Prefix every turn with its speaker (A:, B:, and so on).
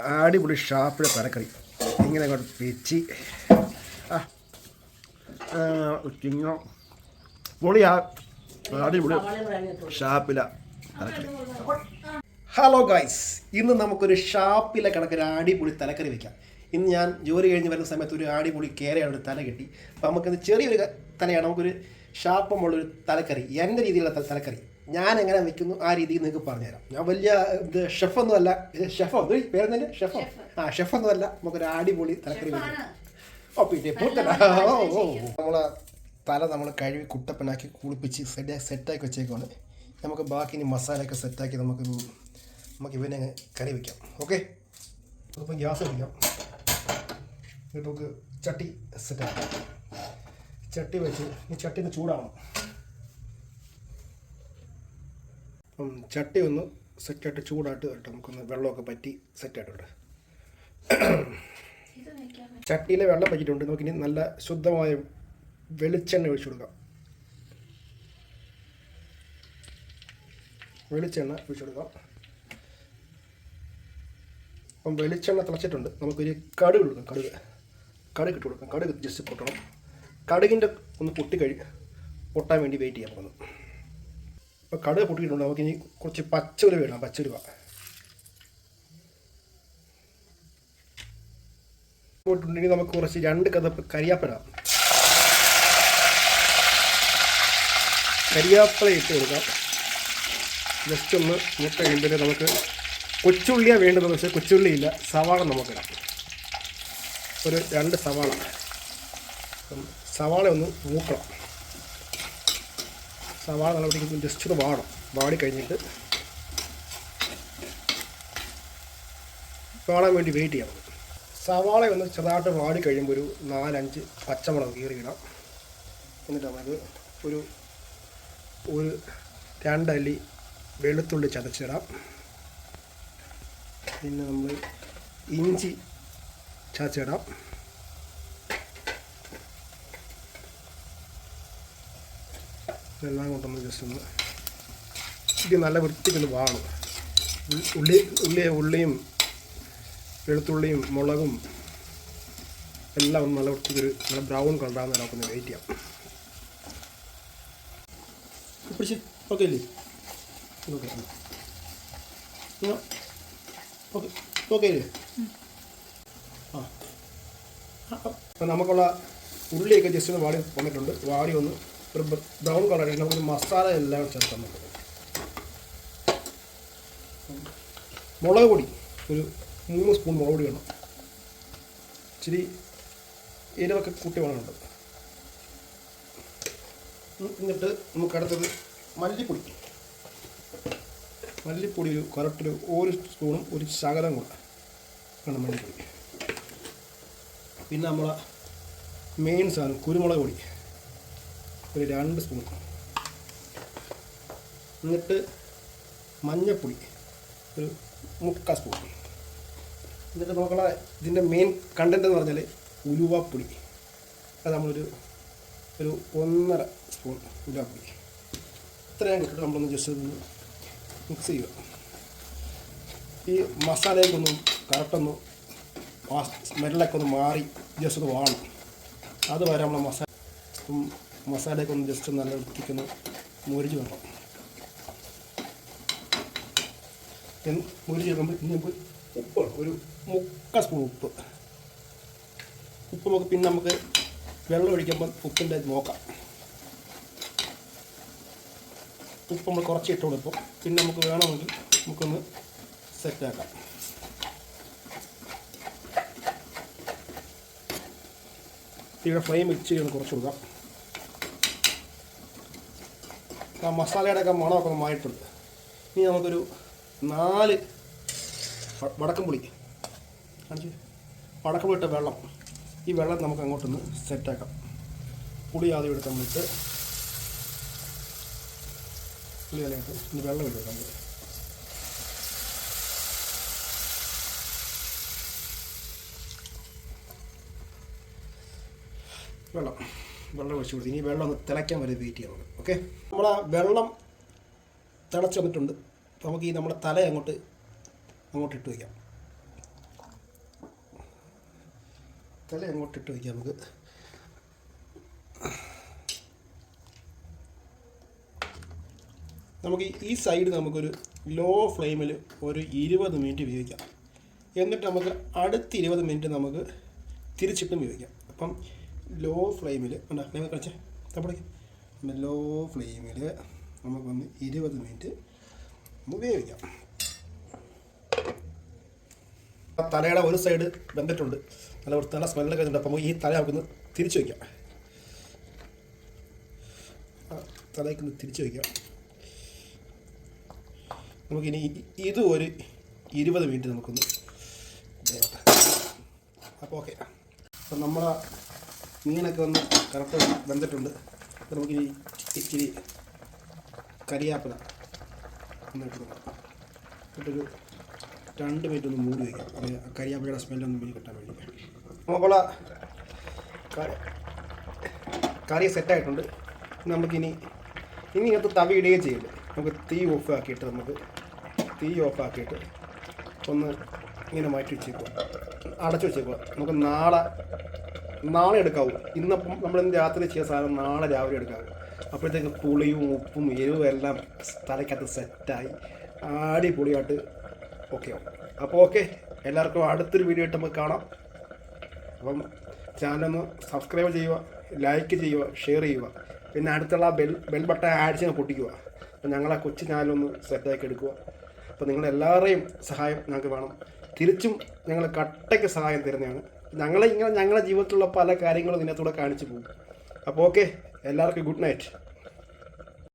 A: അടിപൊളി ഷാപ്പിലെ തലക്കറി ഇങ്ങനെ അങ്ങോട്ട് വെച്ച്. ആ പൊളിയാ അടിപൊളി ഷാപ്പില തലക്കറി ഹലോ ഗൈസ് ഇന്ന് നമുക്കൊരു ഷാപ്പിലെ കണക്കൊരു അടിപൊളി തലക്കറി വെക്കാം. ഇന്ന് ഞാൻ ജോലി കഴിഞ്ഞ് വരുന്ന സമയത്ത് ഒരു അടിപൊളി കേരയാണ് ഒരു തല കിട്ടി. അപ്പോൾ നമുക്കിന്ന് ചെറിയൊരു തലയാണ്. നമുക്കൊരു ഷാപ്പമുള്ളൊരു തലക്കറി. എന്റെ രീതിയിലുള്ള തലക്കറി. ഞാൻ എങ്ങനെ വെക്കുന്നു ആ രീതിയിൽ നിങ്ങൾക്ക് പറഞ്ഞുതരാം. ഞാൻ വലിയ ഇത് ഷെഫൊന്നും അല്ല ഷെഫോ ഇത് പേരെന്നെ ഷെഫോ? ആ ഷെഫൊന്നും അല്ല നമുക്കൊരു അടിപൊളി തലക്കറി വെക്കാം ഓ പിന്നെ പൂത്തല. ഓ ഓ. നമ്മളെ തല നമ്മൾ കഴുകി കുട്ടപ്പനാക്കി കുളിപ്പിച്ച് സെറ്റ് സെറ്റാക്കി വെച്ചേക്കാണ് നമുക്ക് ബാക്കി ഇനി മസാലയൊക്കെ സെറ്റാക്കി നമുക്ക് നമുക്ക് ഇവനെ കറി വയ്ക്കാം ഓക്കെ അപ്പം ഗ്യാസ് വയ്ക്കാം എന്നിട്ട് നമുക്ക് ചട്ടി സെറ്റാക്കാം ചട്ടി വെച്ച് ഈ ചട്ടി ഒന്ന് ചൂടാവണം. അപ്പം ചട്ടി ഒന്ന് സെറ്റായിട്ട് ചൂടായിട്ട് കേട്ടോ നമുക്കൊന്ന് വെള്ളമൊക്കെ പറ്റി സെറ്റായിട്ടുണ്ട്. ചട്ടിയിലെ വെള്ളം പറ്റിയിട്ടുണ്ട്. നമുക്കിനി നല്ല ശുദ്ധമായ വെളിച്ചെണ്ണ ഒഴിച്ചു കൊടുക്കാം. വെളിച്ചെണ്ണ ഒഴിച്ചു കൊടുക്കാം. അപ്പം വെളിച്ചെണ്ണ തിളച്ചിട്ടുണ്ട്. നമുക്കൊരു കടുക് കൊടുക്കാം. കടുക്. കടുക് ഇട്ട് കൊടുക്കാം. കടുക് ജസ്റ്റ് പൊട്ടണം. കടുകിന്റെ ഒന്ന് പൊട്ടിക്കഴി പൊട്ടാൻ വേണ്ടി വെയിറ്റ് ചെയ്യാൻ പോകുന്നു. അപ്പോൾ കടുക പൊട്ടിയിട്ടുണ്ട്. നമുക്കിനി കുറച്ച് പച്ചരി വേണം പച്ചരുവ പോയിട്ടുണ്ടെങ്കിൽ നമുക്ക് കുറച്ച് രണ്ട് കഥപ്പ് കരിയാപ്പിടാം കരിയാപ്പിള ഇട്ട് കൊടുക്കാം. ജസ്റ്റ് ഒന്ന് മുട്ട കഴിയുമ്പോൾ നമുക്ക് കൊച്ചുള്ളിയാണ് വേണ്ടത്. പക്ഷേ കൊച്ചുള്ളി ഇല്ല സവാള നമുക്കിടാം ഒരു രണ്ട് സവാള. സവാള ഒന്ന് മൂക്കണം. സവാള നല്ലപ്പോഴത്തേക്കും ജസ്റ്റ് ഒന്ന് വാടും വാടി കഴിഞ്ഞിട്ട് വാടാൻ വേണ്ടി വെയിറ്റ് ചെയ്യാം. സവാള ഒന്ന് ചെറുതായിട്ട് വാടി കഴിയുമ്പോൾ ഒരു നാലഞ്ച് പച്ചമുളക് കീറിയിടാം. എന്നിട്ട് നമുക്ക് ഒരു ഒരു രണ്ടല്ലി വെളുത്തുള്ളി ചതച്ചിടാം. പിന്നെ നമ്മൾ ഇഞ്ചി ചതച്ചിടാം. ഇതെല്ലാം കൊണ്ടൊന്ന് ജസ്റ്റ് ഒന്ന് ഇത് നല്ല വൃത്തിക്കൊന്ന് വാങ്ങും ഉള്ളി ഉള്ളി ഉള്ളിയും വെളുത്തുള്ളിയും മുളകും എല്ലാം ഒന്ന് നല്ല വൃത്തിക്കൊരു നല്ല ബ്രൗൺ കളറാകുന്ന നമുക്കൊന്ന് വെയിറ്റ് ചെയ്യാം. പിടിച്ച് ഓക്കെ അല്ലേ ഓക്കെ ഓക്കെ ഓക്കെ അല്ലേ ആ അപ്പം നമുക്കുള്ള ഉള്ളിയൊക്കെ ജസ്റ്റ് ഒന്ന് വാടി വന്നിട്ടുണ്ട്. വാടി ഒന്ന് ഒരു ബ്രൗൺ കളർ നമുക്ക് മസാല എല്ലാം ചേർക്കാൻ നമുക്ക് മുളക് പൊടി ഒരു മൂന്ന് സ്പൂൺ മുളക് പൊടി വേണം. ഇച്ചിരി എരിവൊക്കെ കൂട്ടി വേണമുണ്ട്. എന്നിട്ട് നമുക്ക് അടുത്തത് മല്ലിപ്പൊടി. മല്ലിപ്പൊടി ഒരു കറക്റ്റ് ഒരു സ്പൂണും ഒരു ശകലം കൂടെ വേണം മല്ലിപ്പൊടി. പിന്നെ നമ്മളെ മെയിൻ സാധനം കുരുമുളക് പൊടി. ഒരു രണ്ട് സ്പൂൺ എന്നിട്ട് മഞ്ഞപ്പൊടി ഒരു മുക്കാൽ സ്പൂൺ എന്നിട്ട് നമുക്കുള്ള ഇതിന്റെ മെയിൻ കണ്ടന്റ് എന്ന് പറഞ്ഞാൽ ഉലുവാപ്പൊടി. അത് നമ്മളൊരു ഒരു ഒന്നര സ്പൂൺ ഉലുവാപ്പൊടി. ഇത്രയും കിട്ടിട്ട് നമ്മളൊന്ന് ജസ്റ്റ് ഒന്ന് മിക്സ് ചെയ്യുക. ഈ മസാലയൊക്കൊന്നും കറക്റ്റൊന്ന് സ്മെല്ലൊക്കെ ഒന്ന് മാറി ജസ്റ്റ് ഒന്ന് വാണം. അതുവരെ നമ്മൾ മസാല മസാലയൊക്കെ ഒന്ന് ജസ്റ്റ് നല്ല വൃത്തിക്കൊന്ന് മുരിച്ച് വേണം മുരിച്ച് ഇനി നമുക്ക് ഉപ്പ്. ഒരു മുക്ക സ്പൂൺ ഉപ്പ്. ഉപ്പ് നമുക്ക് പിന്നെ നമുക്ക് വെള്ളം ഒഴിക്കുമ്പോൾ ഉപ്പിന്റെ നോക്കാം. ഉപ്പ് നമ്മൾ കുറച്ച് ഇട്ട് കൊടുക്കും പിന്നെ നമുക്ക് വേണമെങ്കിൽ നമുക്കൊന്ന് സെറ്റാക്കാം തീരെ ഫ്ലെയിം വെച്ച് കുറച്ച് കൊടുക്കാം. ആ മസാലയുടെ ഒക്കെ മണമൊക്കെ ഒന്ന് മാറിയിട്ടുണ്ട്. ഇനി നമുക്കൊരു നാല് വടക്കംപുളി. വടക്കം പുളി കാണിച്ച് വടക്കം പുളിയിട്ട വെള്ളം. ഈ വെള്ളം നമുക്ക് അങ്ങോട്ടൊന്ന് സെറ്റാക്കാം. പുളി ആദ്യം എടുത്ത് നമ്മളിട്ട് പുളി അതിലേക്ക് ഇനി വെള്ളം ഇട്ട് നമുക്ക്. വെള്ളം. വെള്ളം ഒഴിച്ചു കൊടുത്തു. ഇനി വെള്ളം ഒന്ന് തിളയ്ക്കാൻ വരെ വെയിറ്റ് ചെയ്യാം നമുക്ക്. ഓക്കെ നമ്മൾ ആ വെള്ളം തിളച്ച് വന്നിട്ടുണ്ട്. അപ്പോൾ നമുക്ക് ഈ നമ്മുടെ തല അങ്ങോട്ട് അങ്ങോട്ട് ഇട്ട് വയ്ക്കാം. തല അങ്ങോട്ട് ഇട്ട് വയ്ക്കാം നമുക്ക്. നമുക്ക് ഈ- സൈഡ് നമുക്കൊരു ലോ ഫ്ലെയിമിൽ ഒരു ഇരുപത് മിനിറ്റ് ഉപയോഗിക്കാം. എന്നിട്ട് നമുക്ക് അടുത്ത ഇരുപത് മിനിറ്റ് നമുക്ക് തിരിച്ചിട്ടും ഉപയോഗിക്കാം. അപ്പം ലോ ഫ്ലെയിമിൽ ഉണ്ടാ ഫ്ലെയിം കളിച്ചേ. പിന്നെ ലോ ഫ്ലെയിമിൽ നമുക്കൊന്ന് ഇരുപത് മിനിറ്റ് ഉപയോഗിക്കാം. തലയുടെ ഒരു സൈഡ് വെന്തിട്ടുണ്ട്. നല്ല വൃത്തിയുള്ള സ്മെല്ലൊക്കെ ഉണ്ട് അപ്പോൾ ഈ തല നമുക്കൊന്ന് തിരിച്ചു വയ്ക്കാം തലയ്ക്കൊന്ന് തിരിച്ചു വയ്ക്കാം നമുക്കിനി ഇത് ഒരു ഇരുപത് മിനിറ്റ് നമുക്കൊന്ന് അപ്പോൾ ഓക്കെ അപ്പം നമ്മളെ മീനൊക്കെ ഒന്ന് കറക്റ്റ് വെന്തിട്ടുണ്ട്. അപ്പോൾ നമുക്കിനി ഇച്ചിരി കരിയാപ്പില കൊടുക്കാം. എന്നിട്ടൊരു രണ്ട് മിനിറ്റ് ഒന്ന് മൂടി വയ്ക്കാം കരിയാപ്പിലയുടെ സ്മെല്ലൊന്നും മീൻ കിട്ടാൻ വേണ്ടി അപ്പോൾ കറി സെറ്റായിട്ടുണ്ട് നമുക്കിനി ഇനി ഇങ്ങനത്തെ തവി ഇടുകയും ചെയ്യില്ല നമുക്ക് തീ ഓഫ് ആക്കിയിട്ട് നമുക്ക് തീ ഓഫ് ആക്കിയിട്ട് ഒന്ന് ഇങ്ങനെ മാറ്റി വെച്ചേക്കുക അടച്ചു വെച്ചേക്കുക നമുക്ക് നാളെ നാളെ എടുക്കാവൂ. ഇന്നപ്പം നമ്മൾ ഇന്ന് രാത്രി ചെയ്യുന്ന സാധനം? നാളെ രാവിലെ എടുക്കാവൂ അപ്പോഴത്തേക്ക് പുളിയും ഉപ്പും എരിവും എല്ലാം തലയ്ക്കകത്ത് സെറ്റായി. അടിപൊളിയായിട്ട് ഓക്കെ ആവും. അപ്പോൾ ഓക്കെ എല്ലാവർക്കും അടുത്തൊരു വീഡിയോ ആയിട്ട് നമുക്ക് കാണാം. അപ്പം ചാനലൊന്ന് സബ്സ്ക്രൈബ് ചെയ്യുക ലൈക്ക് ചെയ്യുക ഷെയർ ചെയ്യുക. പിന്നെ അടുത്തുള്ള ബെൽ ബെൽ ബട്ടൺ ചെയ്യാൻ പൊട്ടിക്കുക. അപ്പം ഞങ്ങളെ കൊച്ചു ചാനലൊന്ന് സെറ്റാക്കി എടുക്കുക. അപ്പോൾ നിങ്ങളെല്ലാവരുടെയും സഹായം ഞങ്ങൾക്ക് വേണം. തിരിച്ചും ഞങ്ങൾ കട്ടയ്ക്ക് സഹായം തരുന്നതാണ്. ഞങ്ങളെ ഇങ്ങനെ ഞങ്ങളുടെ ജീവിതത്തിലുള്ള പല കാര്യങ്ങളും ഇതിനകത്തൂടെ കാണിച്ചു പോകും. അപ്പോൾ ഓക്കെ എല്ലാവർക്കും ഗുഡ് നൈറ്റ്